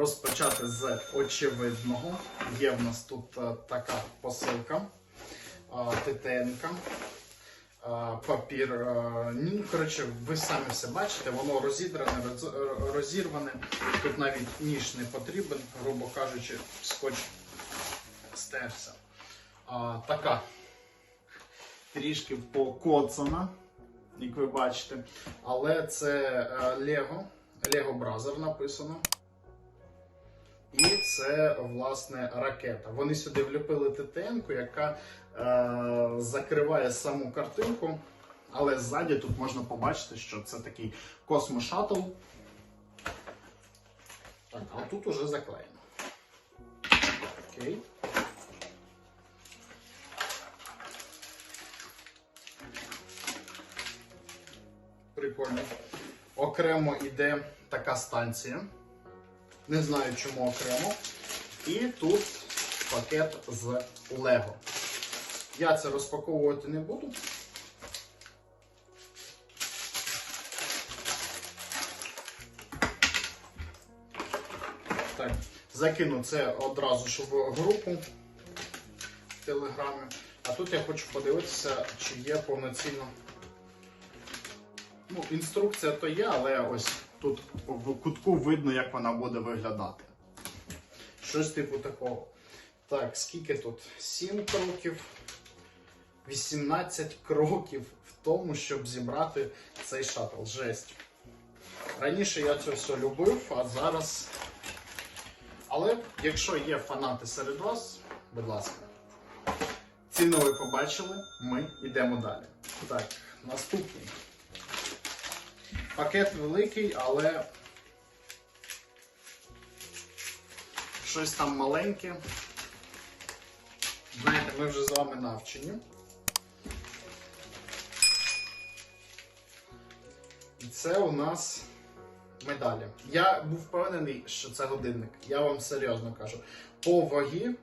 розпочати з очевидного. Є в нас тут е, така посилка, ТТН. Папір, е, ну, коротше, ви самі все бачите, воно розідране, розірване. Тут навіть ніж не потрібен, грубо кажучи, скотч стерся. Така трішки покоцана, як ви бачите. Але це е, Lego, Lego Brother написано. Це, власне, ракета. Вони сюди вліпили ТТН, яка е, закриває саму картинку. Але ззаді тут можна побачити, що це такий космошатл. Так, а тут уже заклеєно. Окей. Прикольно. Окремо йде така станція. Не знаю, чому окремо. І тут пакет з Лего. Я це розпаковувати не буду. Так, закину це одразу ж в групу в Телеграмі. А тут я хочу подивитися, чи є повноцінно. Ну, інструкція то є, але ось тут в кутку видно, як вона буде виглядати. Щось типу такого. Так, скільки тут? 7 кроків, 18 кроків в тому, щоб зібрати цей шаттл. Жесть. Раніше я це все любив, а зараз. Але якщо є фанати серед вас, будь ласка. Ціну ви побачили, ми йдемо далі. Так, наступний. Пакет великий, але щось там маленьке. Знаєте, ми вже з вами навчені. І це у нас медалі. Я був впевнений, що це годинник. Я вам серйозно кажу. По вагі